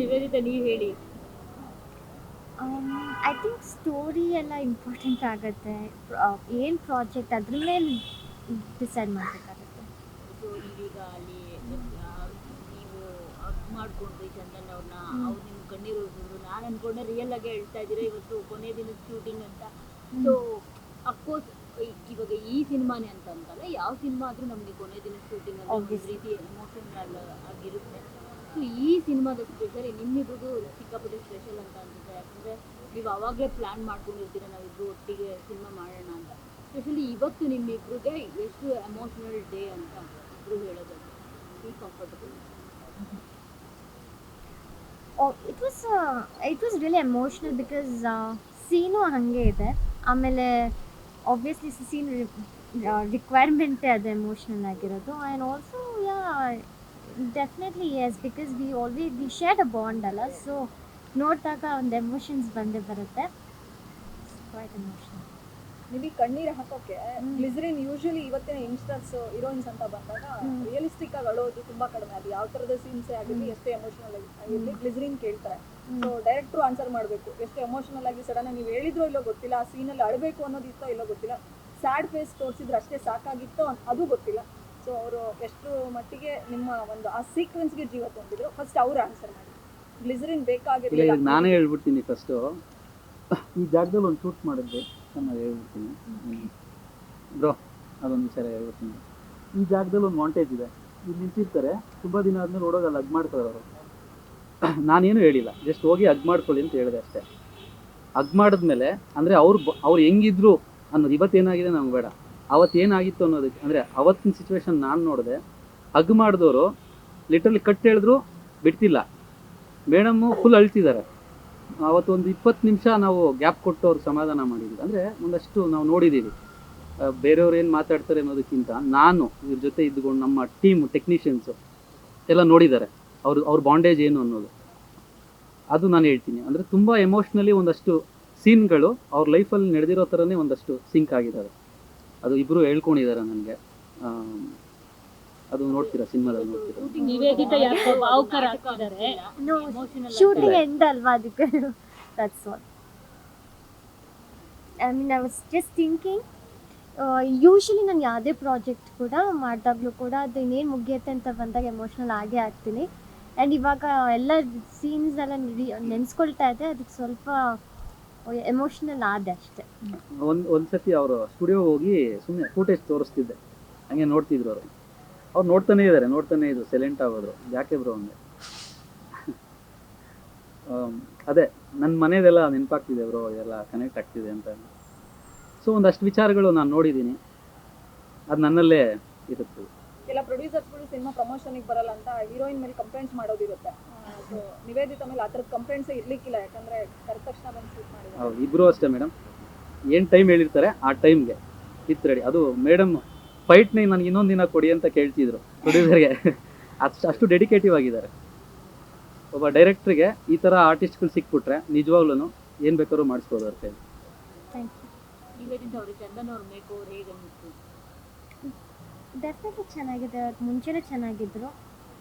ನಿವೇದಿತ ನೀವು ಹೇಳಿ I think story ಎಲ್ಲ ಇಂಪಾರ್ಟೆಂಟ್ ಆಗುತ್ತೆ. ಏನು ಪ್ರಾಜೆಕ್ಟ್ ಅದ್ರ ಮೇಲೆ ಡಿಸೈಡ್ ಮಾಡಬೇಕಾಗುತ್ತೆ. ಸೊ ಈಗ ಅಲ್ಲಿ ನೀವು ಮಾಡ್ಕೊಂಡ್ರಿ ಚಂದನ್ ಅವ್ರನ್ನ ಅವ್ರು ನಿಮ್ ಕಣ್ಣೀರು ಒರೆಸಿದ್ರು ನಾನು ಅನ್ಕೊಂಡೆ ರಿಯಲ್ ಆಗಿ ಹೇಳ್ತಾ ಇದ್ದೀರಾ ಇವತ್ತು ಕೊನೆ ದಿನದ ಶೂಟಿಂಗ್ ಅಂತ. ಸೊ ಅಫ್ಕೋರ್ಸ್ ಇವಾಗ ಈ ಸಿನಿಮಾನೇ ಅಂತ ಅಂತಲ್ಲ ಯಾವ ಸಿನಿಮಾ ಆದ್ರೂ ನಮಗೆ ಕೊನೆ ದಿನದ ಶೂಟಿಂಗ್ ಅಂತ ಒಂದು ರೀತಿ ಎಮೋಷನಲ್ ಆಗಿರುತ್ತೆ. ಸೊ ಈ ಸಿನಿಮಾದ ಸ್ಪೆಷಲಿ ನಿಮ್ಮಿಬ್ರಿಗೂ ಸಿಕ್ಕಾಪಟ್ಟೆ ಸ್ಪೆಷಲ್ ಅಂತ ಅನ್ಸುತ್ತೆ. ಯಾಕಂದ್ರೆ ನೀವು ಅವಾಗಲೇ ಪ್ಲಾನ್ ಮಾಡ್ಕೊಂಡಿರ್ತೀರ ನಾವಿಬ್ರು ಒಟ್ಟಿಗೆ ಸಿನಿಮಾ ಮಾಡೋಣ ಅಂತ. ಸ್ಪೆಷಲಿ ಇವತ್ತು ನಿಮ್ಮಿಬ್ರಿಗೆ ಎಷ್ಟು ಎಮೋಷನಲ್ ಡೇ ಅಂತ ಇಬ್ರು ಹೇಳೋದು. Feel comfortable it was it was really emotional because scene ಹಾಗೆ ಇದೆ. ಆಮೇಲೆ ಆಬ್ವಿಯಸ್ಲಿ ಸೀನ್ ರಿಕ್ವೈರ್ಮೆಂಟೇ ಅದು ಎಮೋಷ್ನಲ್ ಆಗಿರೋದು. And also yeah definitely yes because we all we we share a bond ಅಲ್ಲ ಸೊ ನೋಡಿದಾಗ ಒಂದು ಎಮೋಷನ್ಸ್ ಬಂದೇ ಬರುತ್ತೆ ಕ್ವೈಟ್ ಎಮೋಷನ್ ನಿಮಗೆ ಕಣ್ಣೀರು ಹಾಕೋಕೆ. ಗ್ಲಿಸರಿನ್ ಯೂಶಲಿ ಇವತ್ತಿನ ಯಂಗ್ಸ್ಟರ್ಸ್ ಹೀರೋಯಿನ್ಸ್ ಅಂತ ಬಂದಾಗ. ರಿಯಲಿಸ್ಟಿಕ್ ಆಗಿ ಅಳೋದು ತುಂಬಾ ಕಡಿಮೆ ಅದು ಯಾವ ತರದ ಸೀನ್ಸ್ ಆಗಿರಲಿ. ಎಷ್ಟೇ ಎಮೋಷನಲ್ ಆಗಿರಲಿ. ಗ್ಲಿಸರಿನ್ ಕೇಳ್ತಾರೆ. ಸೊ ಡೈರೆಕ್ಟ್ರು ಆನ್ಸರ್ ಮಾಡಬೇಕು ಎಷ್ಟು ಎಮೋಷನಲ್ ಆಗಿ ಸಡನ್ ನೀವು ಹೇಳಿದ್ರೋ ಇಲ್ಲೋ ಗೊತ್ತಿಲ್ಲ ಆ ಸೀನಲ್ಲಿ ಅಳಬೇಕು ಅನ್ನೋದು ಇತ್ತೋ ಇಲ್ಲೋ ಗೊತ್ತಿಲ್ಲ ಸ್ಯಾಡ್ ಫೇಸ್ ತೋರಿಸಿದ್ರೆ ಅಷ್ಟೇ ಸಾಕಾಗಿತ್ತೋ ಅದು ಗೊತ್ತಿಲ್ಲ ಸೊ ಅವರು ಎಷ್ಟು ಮಟ್ಟಿಗೆ ನಿಮ್ಮ ಒಂದು ಆ ಸೀಕ್ವೆನ್ಸ್ಗೆ ಜೀವ ತುಂಬಿದ್ರು. ಫಸ್ಟ್ ಅವ್ರು ಆನ್ಸರ್ ಮಾಡಿ ಗ್ಲಿಸರಿನ್ ಬೇಕಾಗಿರಲಿಲ್ಲ. ನಾನೇ ಹೇಳ್ಬಿಡ್ತೀನಿ ಫಸ್ಟು ಈ ಜಾಗದಲ್ಲಿ ಒಂದು ಶೂಟ್ ಮಾಡಿದ್ದೆ ಚೆನ್ನಾಗಿ ಹೇಳ್ಬಿಡ್ತೀನಿ. ಬ್ರೋ, ಅದೊಂದು ವಿಚಾರ ಹೇಳ್ಬಿಡ್ತೀನಿ. ಈ ಜಾಗದಲ್ಲಿ ಒಂದು ಮಾಂಟೇಜ್ ಇದೆ. ಇಲ್ಲಿ ನಿಂತಿರ್ತಾರೆ. ತುಂಬ ದಿನ ಆದಮೇಲೆ ಅಲ್ಲಿ ಅಗ್ ಮಾಡ್ತಾರೆ ಅವರು. ನಾನೇನು ಹೇಳಿಲ್ಲ. ಜಸ್ಟ್ ಹೋಗಿ ಅಗ್ ಮಾಡ್ಕೊಳ್ಳಿ ಅಂತ ಹೇಳಿದೆ ಅಷ್ಟೇ. ಅಗ್ ಮಾಡಿದ್ಮೇಲೆ ಅಂದರೆ ಅವ್ರು ಬ- ಅವ್ರು ಹೆಂಗಿದ್ರು ಅನ್ನೋದು ಇವತ್ತೇನಾಗಿದೆ ನಮ್ಗೆ ಬೇಡ. ಅವತ್ತೇನಾಗಿತ್ತು ಅನ್ನೋದಕ್ಕೆ, ಅಂದರೆ ಅವತ್ತಿನ ಸಿಚುವೇಶನ್ ನಾನು ನೋಡಿದೆ, ಹಗ್ ಮಾಡಿದವರು ಲಿಟ್ರಲಿ ಕಟ್ ಹೇಳಿದ್ರು, ಬಿಡ್ತಿಲ್ಲ. ಮೇಡಮ್ಮು ಫುಲ್ ಅಳ್ತಿದ್ದಾರೆ. ಅವತ್ತೊಂದು ಇಪ್ಪತ್ತು ನಿಮಿಷ ನಾವು ಗ್ಯಾಪ್ ಕೊಟ್ಟು ಅವ್ರಿಗೆ ಸಮಾಧಾನ ಮಾಡಿದ್ವಿ ಅಂದರೆ ಒಂದಷ್ಟು ನಾವು ನೋಡಿದ್ದೀವಿ ಬೇರೆಯವ್ರು ಏನು ಮಾತಾಡ್ತಾರೆ ಅನ್ನೋದಕ್ಕಿಂತ ನಾನು ಇವ್ರ ಜೊತೆ ಇದ್ದುಕೊಂಡು ನಮ್ಮ ಟೀಮ್ ಟೆಕ್ನಿಷಿಯನ್ಸು ಎಲ್ಲ ನೋಡಿದ್ದಾರೆ. ಅವ್ರ ಅವ್ರ ಬಾಂಡೇಜ್ ಏನು ಅನ್ನೋದು. ಅದು ನಾನು ಹೇಳ್ತೀನಿ. ಅಂದರೆ ತುಂಬ ಎಮೋಷ್ನಲಿ ಒಂದಷ್ಟು ಸೀನ್ಗಳು ಅವ್ರ ಲೈಫಲ್ಲಿ ನಡೆದಿರೋ ಥರನೇ ಒಂದಷ್ಟು ಸಿಂಕ್ ಆಗಿದ್ದಾವೆ ಅದು ಇಬ್ರು ಹೇಳ್ಕೊಂಡಿದ್ದಾರೆ ನನಗೆ. ಅದು ನೋಡ್ತೀರಾ ಸಿನಿಮಾದಲ್ಲಿ ನೋಡ್ತೀರಾ? ನಿವೇದಿತ ಯಾಕೋ ಭಾವುಕರ ಆಗ್ತಿದ್ದಾರೆ No, Emotional ಶೂಟಿಂಗ್ ಆಗ್ತಿದೆ. ಎಂಡ್ ಅಲ್ವಾ ಅದಕ್ಕೆ? That's all I mean I was just thinking usually ನಾನು ಯಾವುದೇ ಪ್ರಾಜೆಕ್ಟ್ ಕೂಡ ಮಾಡಿದಾಗಲೂ ಕೂಡ ಅದು ಇನ್ನೇನು ಮುಗಿಯುತ್ತೆ ಅಂತ ಬಂದಾಗ ಎಮೋಷ್ನಲ್ ಆಗೇ ಆಗ್ತೀನಿ. ಆ್ಯಂಡ್ ಇವಾಗ ಎಲ್ಲ ಸೀನ್ಸ್ ಎಲ್ಲ ನೆನೆಸ್ಕೊಳ್ತಾ ಇದೆ ಅದಕ್ಕೆ ಸ್ವಲ್ಪ ಎಮೋಷ್ನಲ್ ಆದೆ ಅಷ್ಟೇ ಒಂದು ಒಂದ್ಸತಿ ಅವರು ಸ್ಟುಡಿಯೋ ಹೋಗಿ ಸುಮ್ಮನೆ ಫೂಟೇಜ್ ತೋರಿಸ್ತಿದ್ದೆ. ಹಂಗೆ ನೋಡ್ತಿದ್ರು ಅವರು. ಅವ್ರು ನೋಡ್ತಾನೆ ಇದ್ದಾರೆ ನೋಡ್ತಾನೆ ಇದ್ರು ಸೈಲೆಂಟ್ ಆಗೋದ್ರು ಯಾಕೆ ಬ್ರೋ ಹಂಗೆ? ಅದೇ ನನ್ನ ಮನೆದೆಲ್ಲ ನೆನಪಾಗ್ತಿದೆ ಬ್ರೋ ಎಲ್ಲ ಕನೆಕ್ಟ್ ಆಗ್ತಿದೆ ಅಂತ ಸೊ ಒಂದಷ್ಟು ವಿಚಾರಗಳು ನಾನು ನೋಡಿದ್ದೀನಿ ಅದು ನನ್ನಲ್ಲೇ ಇರುತ್ತೆ. ಎಲ್ಲ ಪ್ರೊಡ್ಯೂಸರ್ಸ್ಗಳು ಸಿನಿಮಾ ಪ್ರಮೋಷನ್ಗೆ ಬರಲ್ಲ ಅಂತ ಹೀರೋಯಿನ್ ಮೇಲೆ ಕಂಪ್ಲೇಂಟ್ಸ್ ಮಾಡೋದಿರುತ್ತೆ. ನಿವೇದಿತ ಮೇಲೆ ಆ ಥರದ ಕಂಪ್ಲೇಂಟ್ಸೇ ಇರ್ಲಿಕ್ಕಿಲ್ಲ ಯಾಕಂದ್ರೆ ಕರೆದ ತಕ್ಷಣ ಬಂದು ಶೂಟ್ ಮಾಡಿದ್ದಾರೆ. ಹೌದು ಇಬ್ಬರು ಅಷ್ಟೇ ಮೇಡಮ್ ಏನು ಟೈಮ್ ಹೇಳಿರ್ತಾರೆ ಆ ಟೈಮ್ಗೆ ಇತ್ತು ರೆಡಿ ಅದು ಮೇಡಮ್ ಫೈಟ್ನ ನನಗೆ ಇನ್ನೊಂದು ದಿನ ಕೊಡಿ ಅಂತ ಕೇಳ್ತಿದ್ರು ಪ್ರೊಡ್ಯೂಸರ್ಗೆ ಅಷ್ಟು ಅಷ್ಟು ಡೆಡಿಕೇಟಿವ್ ಆಗಿದ್ದಾರೆ. ಒಬ್ಬ ಡೈರೆಕ್ಟ್ರಿಗೆ ಈ ಥರ ಆರ್ಟಿಸ್ಟ್ಗಳು ಸಿಕ್ಬಿಟ್ರೆ ನಿಜವಾಗ್ಲೂ ಏನು ಬೇಕಾದ್ರು ಮಾಡಿಸ್ಬೋದು ಅವ್ರ ಕೈಲಿ ಡೆಫಿನೆಟ್ಲಿ ಚೆನ್ನಾಗಿದೆ ಅವ್ರು ಮುಂಚೆನೇ ಚೆನ್ನಾಗಿದ್ರು.